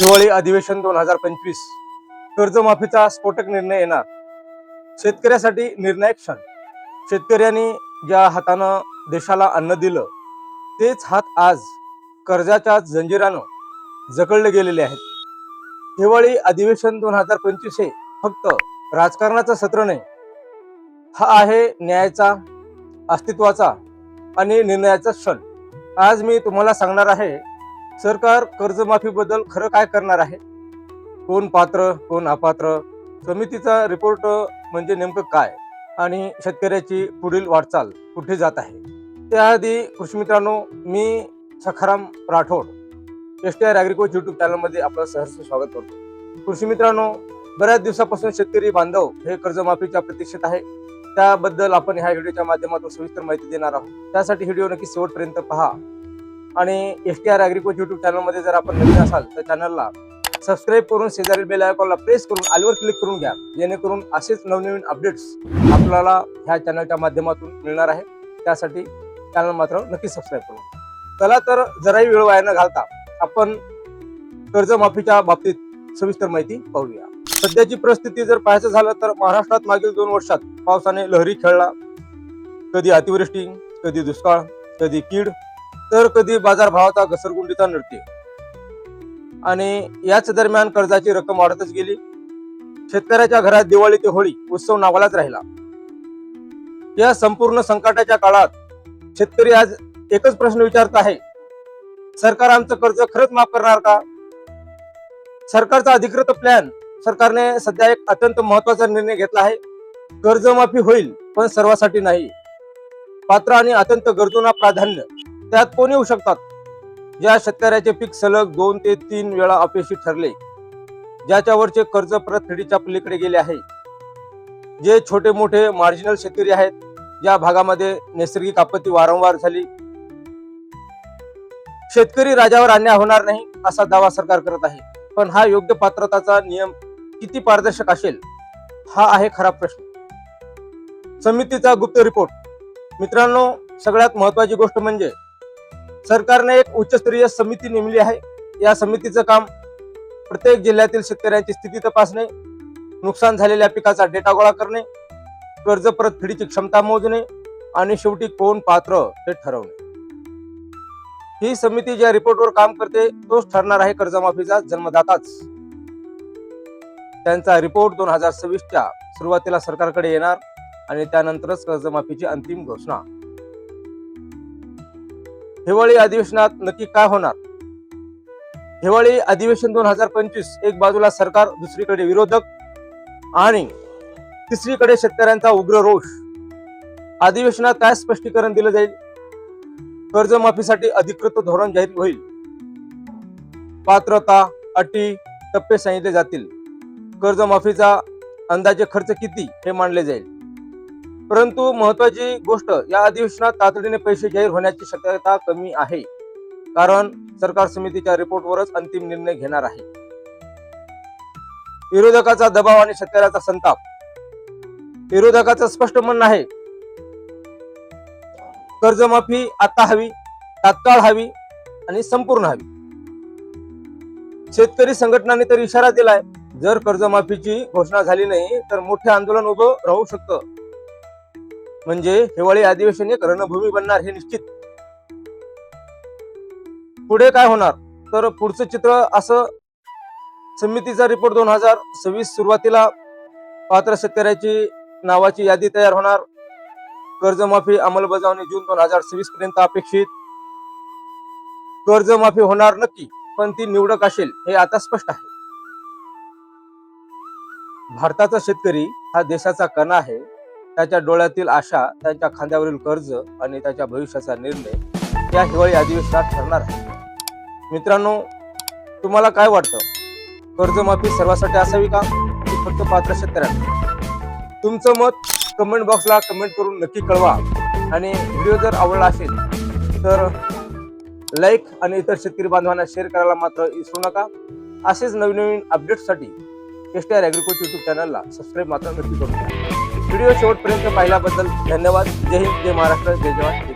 हिवाळी अधिवेशन दोन हजार पंचवीस. कर्जमाफीचा स्फोटक निर्णय येणार. शेतकऱ्यासाठी निर्णायक क्षण. शेतकऱ्यांनी ज्या हातानं देशाला अन्न दिलं तेच हात आज कर्जाच्या जंजिरानं जकळले गेलेले आहेत. हिवाळी अधिवेशन दोन हजार पंचवीस हे फक्त राजकारणाचं सत्र नाही हा आहे न्यायाचा अस्तित्वाचा आणि निर्णयाचा क्षण. आज मी तुम्हाला सांगणार आहे सरकार कर्जमाफीबद्दल खरं काय करणार आहे? कोण पात्र कोण अपात्र? समितीचा रिपोर्ट म्हणजे नेमकं काय? आणि शेतकऱ्याची पुढील वाटचाल कुठे जात आहे? त्याआधी कृषी मित्रांनो मी Sakharam Rathod S T R ॲग्रिकोच YouTube चॅनलमध्ये आपलं सहर्ष स्वागत करतो. कृषी मित्रांनो बऱ्याच दिवसापासून शेतकरी बांधव हे कर्जमाफीच्या प्रतीक्षेत आहे. त्याबद्दल आपण ह्या व्हिडिओच्या माध्यमातून सविस्तर माहिती देणार आहोत. त्यासाठी व्हिडिओ नक्की शेवटपर्यंत पहा. आणि एस टी आर अॅग्रिकोच युट्यूब चॅनलमध्ये जर आपण नवीन असाल तर चॅनलला सबस्क्राईब करून शेजारील बेल आयकॉनला प्रेस करून आलवर क्लिक करून घ्या. जेणेकरून असेच नवनवीन अपडेट्स आपल्याला ह्या चॅनलच्या माध्यमातून मिळणार आहे. त्यासाठी चॅनल मात्र नक्की सबस्क्राईब करू चला तर जराही वेळ वाया न घालता आपण कर्जमाफीच्या बाबतीत सविस्तर माहिती पाहूया. सध्याची परिस्थिती जर पाहायचं झालं तर महाराष्ट्रात मागील दोन वर्षात पावसाने लहरी खेळला. कधी अतिवृष्टी कधी दुष्काळ कधी कीड तर कधी बाजारभावाचा घसरगुंडीचा नृत्य. आणि याच दरम्यान कर्जाची रक्कम वाढतच गेली. शेतकऱ्याच्या घरात दिवाळी ते होळी उत्सव नावालाच राहिला. या संपूर्ण संकटाच्या काळात शेतकरी आज एकच प्रश्न विचारत आहे. सरकार आमचं कर्ज खरंच माफ करणार का? सरकारचा अधिकृत प्लॅन सरकारने सध्या एक अत्यंत महत्त्वाचा निर्णय घेतला आहे. कर्जमाफी होईल पण सर्वांसाठी नाही. पात्र आणि अत्यंत गरजूंना प्राधान्य. त्यात कोण येऊ शकतात? ज्या शेतकऱ्याचे पीक सलग दोन ते तीन वेळा अपयशी ठरले ज्याच्यावरचे कर्ज परतफेडीच्या पलीकडे गेले आहे. जे छोटे मोठे मार्जिनल शेतकरी आहेत ज्या भागामध्ये नैसर्गिक आपत्ती वारंवार झाली. शेतकरी राजावर अन्याय होणार नाही असा दावा सरकार करत आहे. पण हा योग्य पात्रताचा नियम किती पारदर्शक असेल हा आहे खरा प्रश्न. समितीचा गुप्त रिपोर्ट मित्रांनो सगळ्यात महत्वाची गोष्ट म्हणजे सरकारने एक उच्चस्तरीय समिती नेमली आहे. या समितीचं काम प्रत्येक जिल्ह्यातील शेतकऱ्यांची स्थिती तपासणे नुकसान झालेल्या पिकाचा डेटा गोळा करणे कर्ज परतफेडीची क्षमता मोजणे आणि शेवटी कोण पात्र हे ठरवणे. ही समिती ज्या रिपोर्टवर काम करते तोच ठरणार आहे कर्जमाफीचा जन्मदाताच. त्यांचा रिपोर्ट दोन हजार सव्वीसच्या सुरुवातीला सरकारकडे येणार आणि त्यानंतरच कर्जमाफीची अंतिम घोषणा. हिवाळी अधिवेशनात नक्की काय होणार? हिवाळी अधिवेशन दोन हजार पंचवीस एक बाजूला सरकार दुसरीकडे विरोधक आणि तिसरीकडे शेतकऱ्यांचा उग्र रोष. अधिवेशनात काय स्पष्टीकरण दिलं जाईल? कर्जमाफीसाठी अधिकृत धोरण जाहीर होईल. पात्रता अटी टप्पे सांगितले जातील. कर्जमाफीचा अंदाजे खर्च किती हे मानले जाईल. परंतु महत्वाची गोष्ट या अधिवेशनात तातडीने पैसे जाहीर होण्याची शक्यता कमी आहे. कारण सरकार समितीच्या रिपोर्टवरच अंतिम निर्णय घेणार आहे. विरोधकाचा दबाव आणि शेतकऱ्याचा संताप. विरोधकाचं स्पष्ट म्हणणं आहे कर्जमाफी आता हवी तात्काळ हवी आणि संपूर्ण हवी. शेतकरी संघटनांनी तर इशारा दिलाय जर कर्जमाफीची घोषणा झाली नाही तर मोठे आंदोलन उभं राहू शकतं. म्हणजे हिवाळी अधिवेशन एक रणभूमी बनणार हे निश्चित. पुढे काय होणार? तर पुढचं चित्र असं समितीचा रिपोर्ट दोन हजार सव्वीस सुरुवातीला पात्र शेतकऱ्याची नावाची यादी तयार होणार. कर्जमाफी अंमलबजावणी जून दोन हजार सव्वीस पर्यंत अपेक्षित. कर्जमाफी होणार नक्की पण ती निवडक असेल हे आता स्पष्ट आहे. भारताचा शेतकरी हा देशाचा कणा आहे. त्याच्या डोळ्यातील आशा त्यांच्या खांद्यावरील कर्ज आणि त्याच्या भविष्याचा निर्णय या हिवाळी अधिवेशनात ठरणार आहे. मित्रांनो तुम्हाला काय वाटतं? कर्जमाफी सर्वांसाठी असावी का? की फक्त पात्र शेतकऱ्यांना? तुमचं मत कमेंट बॉक्सला कमेंट करून नक्की कळवा. आणि व्हिडिओ जर आवडला असेल तर लाईक आणि इतर शेतकरी बांधवांना शेअर करायला मात्र विसरू नका. असेच नवीन नवीन अपडेट्ससाठी एस टी आर ॲग्रिकोच युट्यूब चॅनलला सबस्क्राईब मात्र नक्की करून व्हिडिओ शेवटपर्यंत पाहिल्याबद्दल धन्यवाद. जय हिंद जय महाराष्ट्र जय जवान.